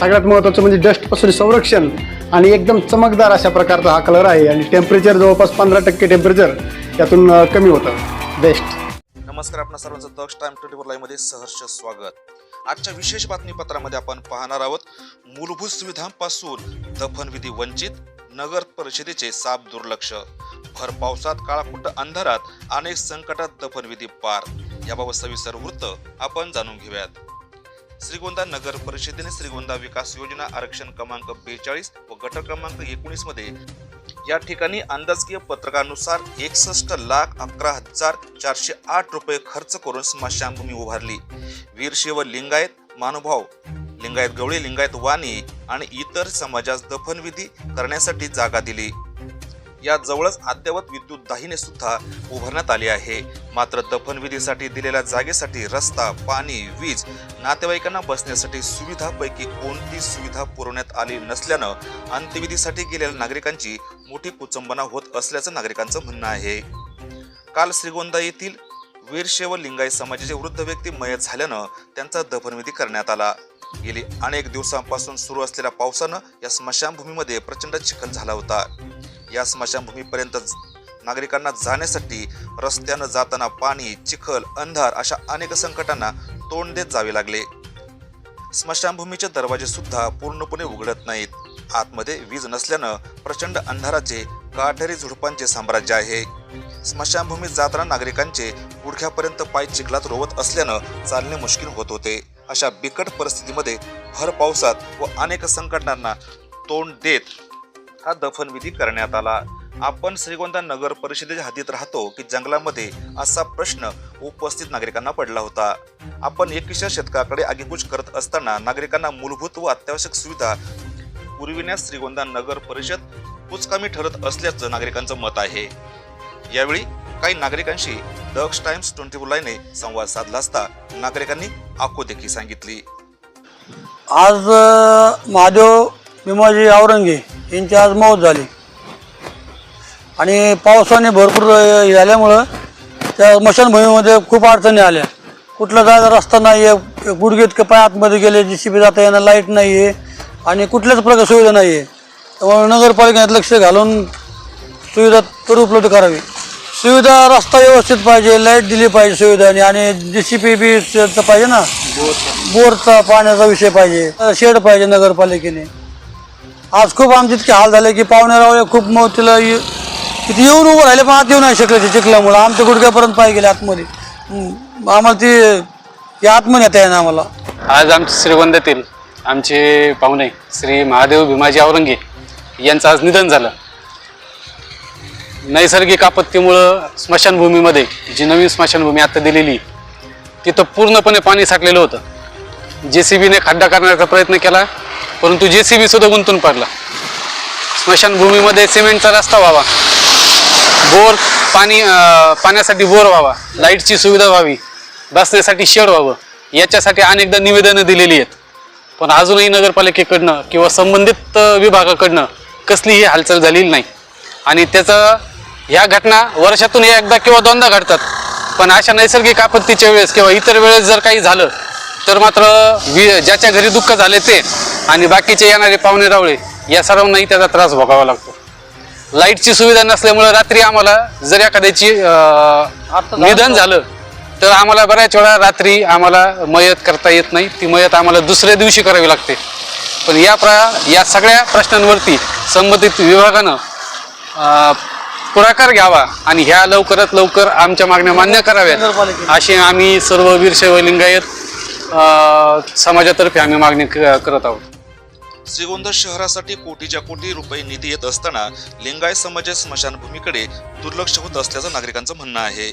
सगळ्यात महत्त्वाचं म्हणजे डस्टपासून संरक्षण आणि एकदम चमकदार अशा प्रकारचा हा कलर आहे. आणि टेम्परेचर जवळपास पंधरा टक्के टेम्परेचर यातून कमी होतं. बेस्ट नमस्कार आपण सर्वांचं दक्ष टाइम ट्वेंटी फोर लाईव्हमध्ये सहर्ष स्वागत. आजच्या विशेष बातमीपत्रामध्ये आपण पाहणार आहोत मूलभूत सुविधांपासून दफनविधी वंचित नगर परिषदेचे साप दुर्लक्ष. भर पावसात काळाकुट अंधारात अनेक संकटात दफनविधी पार. याबाबत सविस्तर वृत्त आपण जाणून घेऊयात. श्रीगोंदा नगर परिषदेने श्रीगोंदा विकास योजना आरक्षण क्रमांक बेचाळीस व गट क्रमांक एकोणीसमध्ये या ठिकाणी अंदाजकीय पत्रकानुसार एकसष्ट लाख अकरा हजार चारशे आठ रुपये खर्च करून स्मशानभूमी उभारली. वीरशिव लिंगायत मानुभाव लिंगायत गवळी लिंगायत वाणी आणि इतर समाजास दफनविधी करण्यासाठी जागा दिली. या जवळच अद्ययावत विद्युत दाहिने सुद्धा उभारण्यात आली आहे. मात्र दफनविधीसाठी दिलेल्या जागेसाठी रस्ता पाणी वीज नातेवाईकांना बसण्यासाठी सुविधापैकी कोणती सुविधा पुरवण्यात आली नसल्यानं अंत्यविधीसाठी गेलेल्या नागरिकांची मोठी कुचंबना होत असल्याचं नागरिकांचं म्हणणं आहे. काल श्रीगोंदा येथील वीरशैव लिंगायत समाजाचे वृद्ध व्यक्ती मयत झाल्यानं त्यांचा दफनविधी करण्यात आला. गेली अनेक दिवसांपासून सुरू असलेल्या पावसानं या स्मशानभूमीमध्ये प्रचंड चिखल झाला होता. या स्मशानभूमीपर्यंत नागरिकांना जाण्यासाठी रस्त्यानं जाताना पाणी चिखल अंधार अशा अनेक संकटांना तोंड देत जावे लागले. स्मशानभूमीचे दरवाजे सुद्धा पूर्णपणे उघडत नाहीत. आतमध्ये वीज नसल्यानं प्रचंड अंधाराचे काठेरी झुडपांचे साम्राज्य आहे. स्मशानभूमीत जाताना नागरिकांचे गुडघ्यापर्यंत पाय चिखलात रोवत असल्यानं चालणे मुश्किल होत होते. अशा बिकट परिस्थितीमध्ये भर पावसात व अनेक संकटांना तोंड देत हा दफनविधी करण्यात आला. आपण श्रीगोंदा नगर परिषदेच्या हद्दीत राहतो की जंगलामध्ये असा प्रश्न उपस्थित नागरिकांना पडला होता. आपण एकविशा शतकाकडे आगेकूच करत असताना नागरिकांना मूलभूत व अत्यावश्यक सुविधा पुरविण्यास श्रीगोंदा नगर परिषद कुचकामी ठरत असल्याचं नागरिकांचं मत आहे. यावेळी काही नागरिकांशी दक्ष टाइम्स ट्वेंटी फोर लाईने संवाद साधला असता नागरिकांनी आकोदेखी सांगितली. आज महादेव भीमाजी औरंगे यांची आज मौत झाली. आणि पावसाने भरपूर हे झाल्यामुळं त्या स्मशानभूमीमध्ये खूप अडचणी आल्या. कुठला जायचा रस्ता नाही आहे गुडघेत का पाय आतमध्ये गेले जी सी बी जाता येणं लाइट नाही आहे आणि कुठल्याच प्रकार सुविधा नाही आहे त्यामुळे नगरपालिकेने लक्ष घालून सुविधा तर उपलब्ध करावी. सुविधा रस्ता व्यवस्थित पाहिजे लाइट दिली पाहिजे सुविधाने आणि जी सी पी बी पाहिजे ना? बोरचा पाण्याचा विषय पाहिजे शेड पाहिजे नगरपालिकेने. आज खूप आमचे इतके हाल झाले की पाहुणे रावळे खूप मोठीला तिथे येऊन उभं राहिले पण आत येऊ नाही शकले ते चिखल्यामुळं आमच्या गुडघ्यापर्यंत पाय गेले आतमध्ये. हम्म. आम्हाला ती ती आतमध्ये येता येणार आम्हाला. आज आमच्या श्रीगोंद्यातील आमचे पाहुणे श्री महादेव भीमाजी औरंगे यांचं आज निधन झालं. नैसर्गिक आपत्तीमुळं स्मशानभूमीमध्ये जी नवीन स्मशानभूमी आता दिलेली तिथं पूर्णपणे पाणी साठलेलं होतं. जे सी बीने खड्डा करण्याचा प्रयत्न केला. परंतु जे सी बी सुद्धा गुंतून पडला. स्मशानभूमीमध्ये सिमेंटचा रस्ता व्हावा. बोर पाणी पाण्यासाठी बोर व्हावा. लाईटची सुविधा व्हावी. बसण्यासाठी शेड व्हावं. याच्यासाठी अनेकदा निवेदनं दिलेली आहेत. पण अजूनही नगरपालिकेकडनं किंवा संबंधित विभागाकडनं कसलीही हालचाल झालेली नाही. आणि त्याचं ह्या घटना वर्षातून एकदा किंवा दोनदा घडतात. पण अशा नैसर्गिक आपत्तीच्या वेळेस किंवा इतर वेळेस जर काही झालं तर मात्र वि ज्याच्या घरी दुःख झाले ते आणि बाकीचे येणारे पाहुणे रावळे या सर्वांनाही त्याचा त्रास भोगावा लागतो. लाईटची सुविधा नसल्यामुळे रात्री आम्हाला जर एखाद्याची निधन झालं तर आम्हाला बऱ्याच वेळा रात्री आम्हाला मयत करता येत नाही. ती मयत आम्हाला दुसऱ्या दिवशी करावी लागते. पण या प्र या सगळ्या प्रश्नांवरती संबंधित विभागानं पुढाकार घ्यावा आणि ह्या लवकरात लवकर आमच्या मागण्या मान्य कराव्यात. अशी आम्ही सर्व वीरशैव लिंगायत समाजातर्फे आम्ही मागणी करत आहोत. श्रीगोंदा शहरासाठी कोटीच्या कोटी रुपये निधी येत असताना लिंगायत समाजाच्या स्मशानभूमीकडे दुर्लक्ष होत असल्याचं नागरिकांचं म्हणणं आहे.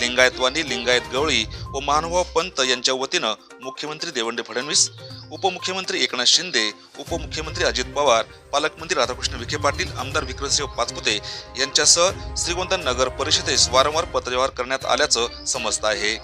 लिंगायतवानी लिंगायत गवळी व महानुभाव पंत यांच्या वतीनं मुख्यमंत्री देवेंद्र फडणवीस उपमुख्यमंत्री एकनाथ शिंदे उपमुख्यमंत्री अजित पवार पालकमंत्री राधाकृष्ण विखे पाटील आमदार विक्रमसिंह पाचपुते यांच्यासह श्रीगोंदा नगर परिषदेस वारंवार पत्रव्यवहार करण्यात आल्याचं समजतं आहे.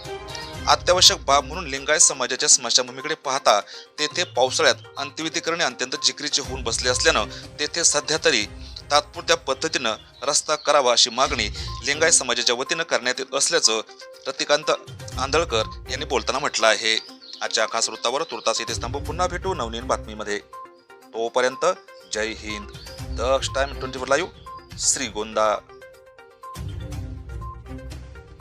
अत्यावश्यक बाब म्हणून लिंगायत समाजाच्या स्मशानभूमीकडे पाहता तेथे पावसाळ्यात अंत्यविधी करणे अत्यंत जिकरीचे होऊन बसले असल्यानं तेथे सध्या तरी तात्पुरत्या पद्धतीनं रस्ता करावा अशी मागणी लिंगायत समाजाच्या वतीनं करण्यात येत असल्याचं रतिकांत आंधळकर यांनी बोलताना म्हटलं आहे. आजच्या खास वृत्तावर तुर्तास येथे स्तंभ पुन्हा भेटू नवनीन बातमीमध्ये. तोपर्यंत Jai Hind. Daksh time twenty four live Shrigonda.